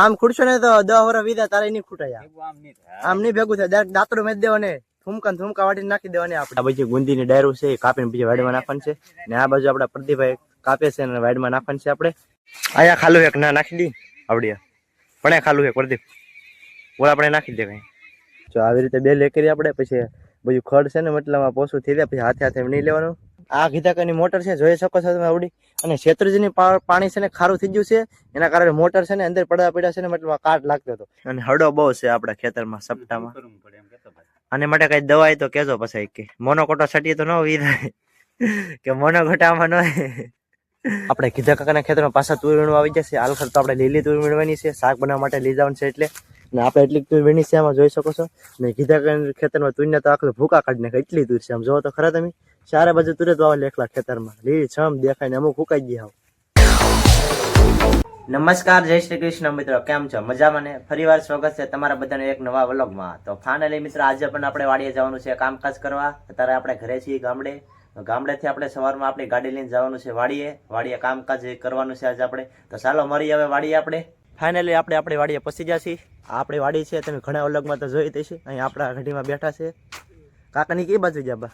આમ ખૂટશો ને તો દસ વર વીધા તારે નહીં ખૂટાય. આમ નહીં આમ નહીં ભેગું થાય. ડાયરેક્ટ દાંતડું મેં દેવાને. થૂમકા ને થૂમકા વાટીને નાખી દેવાની આપણે. આ બાજુ ગુંદીની ડાયરું છે એ કાપીને બીજા વાડમાં નાખવાનું છે. ને આ બાજુ આપડા પ્રદીપભાઈ કાપે છે અને વાડમાં નાખવાનું છે આપણે. અહીંયા ખાલું એક ના નાખી દી આવડી પણ એ ખાલું એક પ્રદીપ. ઓલા આપણે નાખી દે કઈ. જો આવી રીતે બે લેકરી આપણે પછી બધું ખડ છે ને મતલબ પોસું થઈ જાય પછી હાથે હાથે નહીં લેવાનું. આ ઘીધાકરની મોટર છે જોઈ શકો છો તમે આવડી. અને શેત્રુજીની પાણી છે ને ખારું થઈ ગયું છે એના કારણે મોટર છે ને અંદર પડદા પડ્યા છે ને મતલબ કાટ લાગતો હતો. અને હડો બહુ છે આપણા ખેતરમાં સપ્તાહમાં. આને માટે કઈ દવા તો કેજો પછી કે મોનોકોટો છટીએ તો ન વી કે મોનોકોટામાં ન આપણે કીધા કાકાના ખેતરમાં પાછા તુર વીણવા આવી જશે હાલ ખર તો આપણે લીલી તુર વીણવાની છે શાક બનાવવા માટે લઈ જવાનું છે એટલે. ને આપણે એટલી તું વીણી જોઈ શકો છો. ને કીધા ખેતરમાં તુરને તો આખલું ભૂકા કાઢી નાખે, એટલી દૂર છે. આમ જોવો તો ખરા તમે, ચારે બાજુ તુર જ વાવેલી એકલા ખેતરમાં. લીલી છમ દેખાય ને અમુક ફૂકાઈ ગયા નમસ્કાર, જય શ્રી કૃષ્ણ મિત્રો, કેમ છો? મજામાં ને? ફરીવાર સ્વાગત છે તમારા બધાને એક નવા વ્લોગમાં. તો ફાઇનલી મિત્રો, આજે પણ આપણે વાડીએ જવાનું છે કામકાજ કરવા. અત્યારે આપણે ઘરે છીએ ગામડે. ગામડેથી આપણે સવારમાં આપણી ગાડી લઈને જવાનું છે વાડીએ. વાડીએ કામકાજ કરવાનું છે આજે આપણે. તો ચાલો મળી હવે વાડીએ આપણે. ફાઇનલી આપણે આપણે વાડીએ પસી ગયા છીએ. આપણી વાડી છે, તમે ઘણા અલગમાં તો જોઈ છે અહીં આપણા ઘડીમાં બેઠા છે. કાકાની કઈ બાજુ ગયા બા?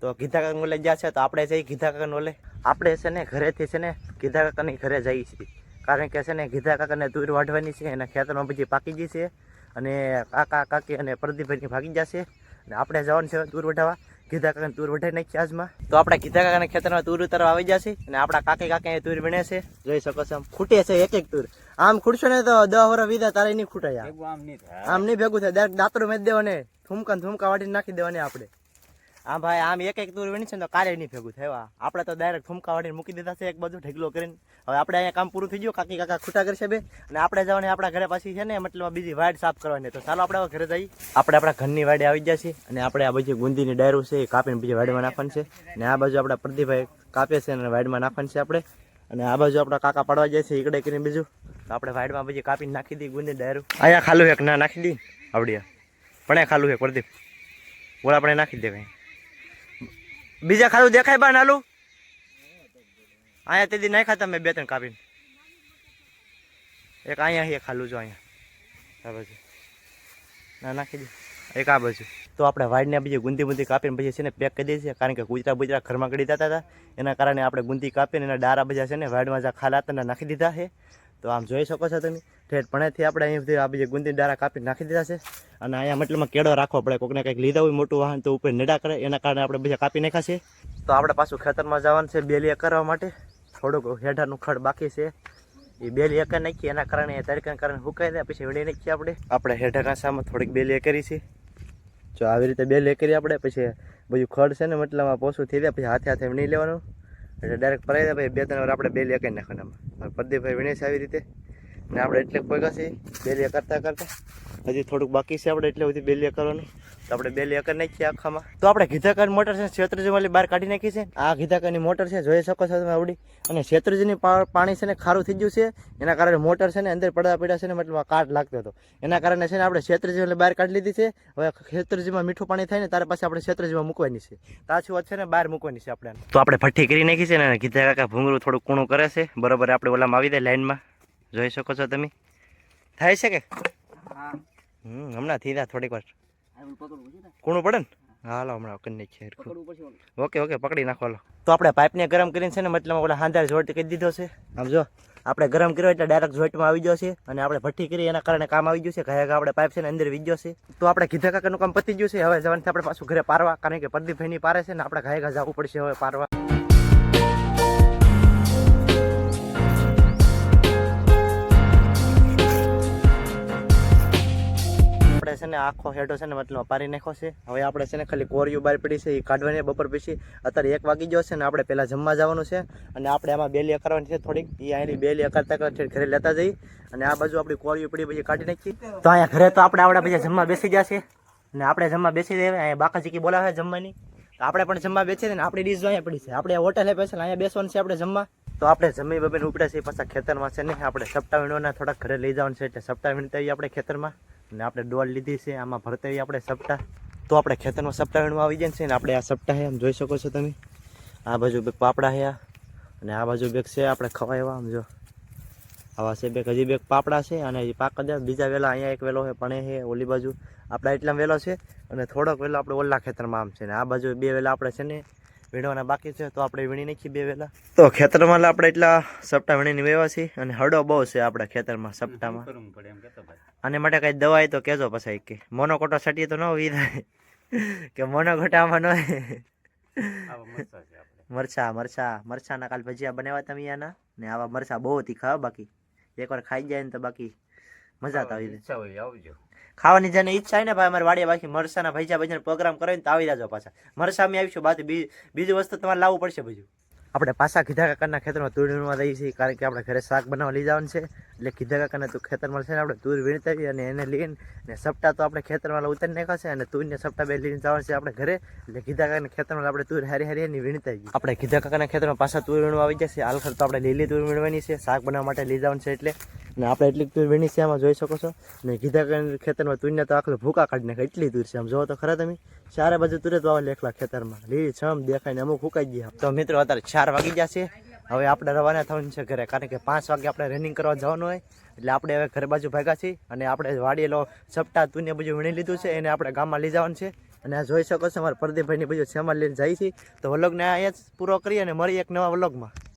તો ગીધા કાકા નોલે ગયા છે, તો આપણે જઈ ગીધા કાકા નોલે આપણે છે ને ઘરેથી છે ને ગીધા કાકાની ઘરે જઈએ છીએ. કારણ કે છે ને ગીધા કાકાને દૂર વાઢવાની છે, એના ખેતરમાં બધી પાકી ગઈ છે. અને કાકા, કાકી અને પ્રદીપભાઈની ભાગી જશે અને આપણે જવાનું છે દૂર વઢાવવા. ગીધા કાકાને તુર વઢાઈ નાખી આજમાં. તો આપણે ગીધા કાકાના ખેતરમાં તુર ઉતારવા આવી જશે અને આપણા કાકી કાકા એ તુર વીણે છે. જોઈ શકો છો આમ ખૂટે છે એક એક તુર. આમ ખૂટશો ને તો દસ વર વીધા તારે નહીં ખૂટાય. આમ નહીં ભેગું થાય. ડાયરેક્ટ દાંતડું મેં દેવાને. થૂમકા ને થૂમકા વાટીને નાખી દેવાની આપણે. હા ભાઈ, આમ એક એક દૂર વીણી છે તો કાલે નહીં ભેગું થયા આપણે તો ડાયરેક્ટ થૂમકા વાળીને મૂકી દીધા છે, એક બાજુ ઢગલો કરીને. હવે આપણે અહીંયા કામ પૂરું થઈ ગયું, કાકી કાકા ખૂટા કરશે બે. અને આપણે જવાની આપણા ઘરે પાછી છે ને, મતલબ બીજી વાડ સાફ કરવાની. તો ચાલો આપણે ઘરે જઈએ. આપણે આપણા ઘરની વાડે આવી ગયા છીએ અને આપણે આ બાજુ ગુંદીની ડાયરું છે એ કાપીને બીજી વાડમાં નાખવાનું છે. અને આ બાજુ આપણા પ્રદીપભાઈ કાપે છે અને વાડમાં નાખવાનું છે આપણે. અને આ બાજુ આપણા કાકા પાડવા જાય છે ઈકડે કરીને બીજું. તો આપણે વાડમાં બીજી કાપીને નાખી દઈએ ગુંદી ડાયરું. અહીંયા ખાલું એક ના નાખી દઈએ? આવડી પણ એ ખાલું છે પ્રદીપ. બોલા આપણે નાખી દે કઈ બીજા ખાલું દેખાય બા નાલું અહીંયા તેથી નાખ્યા તમે બે ત્રણ કાપીને. એક અહીંયા ખાલું જો અહીંયા. બાજુ. ના, નાખી દે. એક આ બાજુ. તો આપણે વાડને બીજી ગુંદી બુંદી કાપીને પછી છે ને પેક કરી દઈએ છીએ કારણ કે કૂતરા બુતરા ઘરમાં કરી દેતા હતા. એના કારણે આપણે ગુંદી કાપીને એના ડારા બધા છે ને વાડમાં જ્યાં ખાલા હતા નાખી દીધા છે. તો આમ જોઈ શકો છો તમે, ઠેઠ પણેથી આપણે સુધી આ બીજી ગુંદી ડારા કાપી નાખી દીધા છે. અને અહીંયા મતલબમાં કેળો રાખવો પડે, કોકને કંઈક લીધા હોય મોટું વાહન તો ઉપર નડા કરે, એના કારણે આપણે બીજા કાપી નાખ્યા તો આપણે પાછું ખેતરમાં જવાનું છે બેલીએ કરવા માટે. થોડુંક હેઠાનું ખડ બાકી છે. એ બેલી એક નાખી, એના કારણે તડકાના કારણે સુકાઈ દે પછી વળી નાખીએ આપણે. આપણે હેઠાના સામે થોડીક બેલી કરી છે. જો આવી રીતે બે લે કરી આપણે, પછી બધું ખડ છે ને મતલબ પોસું થઈ જાય, પછી હાથે હાથે નહીં લેવાનું. એટલે ડાયરેક્ટ પરાઈ ભાઈ બે ત્રણ વાર આપણે બે લે કરી નાખવાના. પ્રદીપભાઈ વિનેશ આવી રીતે ને આપણે એટલે છે બે લે કરતા કરતા હજી થોડુંક બાકી છે આપણે, એટલે બધી બે કરવાનું. તો આપણે બે લે કરી નાખીએ આખામાં. તો આપણે ગીધાકર મોટર છે છેત્રજી વાળી બહાર કાઢી નાખી છે આ ગીધાકરની મોટર છે, જોઈ શકો છો તમે આવડી. અને શેત્રજીની પાણી છે ને ખારું થઈ ગયું છે. એના કારણે મોટર છે ને અંદર પડવા પડ્યા છે ને, મતલબ કાટ લાગતો હતો. એના કારણે છે ને આપણે છેત્રજી વાળી બહાર કાઢી લીધી છે. હવે ખેતરજીમાં મીઠું પાણી થાય ને, તારા પાસે આપણે શેત્રજીમાં મૂકવાની છે. તાછું વાત છે ને, બહાર મૂકવાની છે આપણે. તો આપણે ભઠ્ઠી કરી નાખી છે ને ગીધા કાકા ભૂંગળું થોડું કૂણું કરે છે. બરાબર, આપણે ઓલામાં આવી દે લાઈનમાં. જોઈ શકો છો તમે. થાય છે કે? હા. હમ હમણાં જાય થોડીક વાર. છે? કૂણું પડે ને? હાલો હમણાં કરીને ઓલું. ઓકે ઓકે પકડી નાખો હાલો. તો આપણે પાઇપને ગરમ કરીને છે ને મતલબ ઓલા હાંધાર જોઈટ કરી દીધો છે. આમ જો આપણે ગરમ કર્યો એટલે ડાયરેક્ટ જોઈટમાં આવી ગયો છે અને આપણે ભઠ્ઠી કરી એના કારણે કામ આવી ગયું છે. ઘાયા આપણે પાઇપ છે ને અંદર વી ગયો છે. તો આપણે કીધા કાકાનું કામ પતી ગયું છે. હવે જવાનથી આપણે પાછું ઘરે પારવા કારણ કે પ્રદીપભાઈની પારે છે ને આપણે ઘાયા ઘા જવું પડશે હવે પારવા. છે ને આખો હેડો છે ને મતલબ પારી નાખ્યો છે. હવે આપણે છે ને ખાલી કોરિયું બહાર પડી છે, એ કાઢવાની બપોર પછી. અત્યારે એક વાગી ગયો છે ને આપણે પહેલાં જમવા જવાનું છે અને આપણે આમાં બેલી કરવાની છે થોડીક. એ અહીંની બેલી કરતા કરતા ઘરે લેતા જઈ અને આ બાજુ આપણી કોરિયું પડી પછી કાઢી નાખી. તો અહીંયા ઘરે તો આપણે આપણા પછી જમવા બેસી ગયા છે. અને આપણે જમવા બેસી જઈએ અહીંયા બાકાજીકી બોલાવે જમવાની. તો આપણે પણ જમવા બેસીએ ને આપણી ડીશ અહીંયા પડી છે. આપણે હોટલે બેસે અહીંયા બેસવાનું છે આપણે જમવા. તો આપણે જમી બમીને ઉપડે છે પાછા ખેતરમાં છે ને. આપણે સપ્તાહ વીણવાના થોડાક ઘરે લઈ જવાનું છે એટલે સપ્તાહ વીણતા આપણે ખેતરમાં. અને આપણે ડોલ લીધી છે, આમાં ભરતેવી આપણે સપ્ટા. તો આપણે ખેતરમાં સપ્ટા વીણવા આવી જાય છે ને, આપણે આ સપ્તાહ આમ જોઈ શકો છો તમે. આ બાજુ બેગ પાપડા છે અને આ બાજુ બેગ છે આપણે ખવાય એવા, આમ જો. આવા છે બે, હજી બે પાપડા છે, અને હજી પાક દે બીજા વેલા અહીંયા એક વેલો છે પણ છે, ઓલી બાજુ. આપણા એટલા વેલો છે, અને થોડોક વેલો આપણે ઓલા ખેતરમાં આમ છે ને. આ બાજુ બે વેલા આપણે છે ને વીણવાના બાકી છે તો આપણે વીણી નાખીએ બે વેલા. તો ખેતરમાં આપણે એટલા સપટા વીણીને વેવા છીએ અને હડો બહુ છે આપણા ખેતરમાં સપટામાં કરવું પડે એમ કેતો ભાઈ? આને માટે કઈ દવા તો કહેજો પછી કે મોનોકોટો સટીએ તો ન વી થાય. કે મોનોકોટામાં ન મરચા છે આપણે. મરચા મરચા મરચાના કાલ ભજીયા બનાવ્યા તમે અહીંયાના ને આવા મરચા બહુ તીખા બાકી. એકવાર ખાઈ જાય ને તો બાકી મજા તો આવી જાય. આવજો. ખાવાની જેને ઈચ્છા ને ભાઈ, અમારે વાડીએ બાકી મરસાના ભાઈજા ભજીયા પ્રોગ્રામ કરે ને તો આવી જાજો પાછા. મરસા અમે આવીશું, બાકી બીજી વસ્તુ તમારે લાવવું પડશે બીજું આપણે પાછા કીધા કાકાના ખેતરમાં તુર વીણવા છીએ કારણ કે આપણે ઘરે શાક બનાવવા લઈ જવાનું છે. એટલે કીધા કાકાને તું ખેતરમાં છે ને આપણે તુર વીણતા અને એને લઈને ને સપટા તો આપણે ખેતરમાં ઉતારી નાખ્યા છે અને તુરને સપટા બે લઈને જવાનું છે આપણે ઘરે. એટલે કીધા કાકાને ખેતરમાં આપણે તુર હારી હારી એની વીણતા આપણે કીધા કાકાના ખેતરમાં પાછા તુર વીણવા આવી જશે. હાલ તો આપણે લીલી તુર વીણવાની છે. શાક બનાવવા માટે લઈ જવાનું છે એટલે. ને આપણે એટલી તુર વીણી છે, આમાં જોઈ શકો છો. ને કીધા કાકાના ખેતરમાં તુરને તો આખલું ભૂકા કાઢી નાખે. એટલી તુર છે આમ. જોવો તો ખરા તમે. ચારે બાજુ તુરે તો આવે એકલા ખેતરમાં. લીલી છમ દેખાય ને અમુક ફૂકાઈ ગયા. તો મિત્રો, અત્યારે ચાર વાગી ગયા છે. હવે આપણે રવાના થવાનું છે ઘરે. કારણ કે પાંચ વાગે આપણે રનિંગ કરવા જવાનું હોય, એટલે આપણે હવે ઘર બાજુ ભાગ્યા છીએ અને આપણે વાડીએલો સપટા તુને બધું વીણી લીધું છે, એને આપણે ગામમાં લઈ જવાનું છે. અને આ જોઈ શકો છો, અમારા પ્રદીપભાઈની બધું સેમાં લઈને જાય છે. તો વલોગને અહીંયા જ પૂરો કરીએ અને મળીએ એક નવા વ્લોગમાં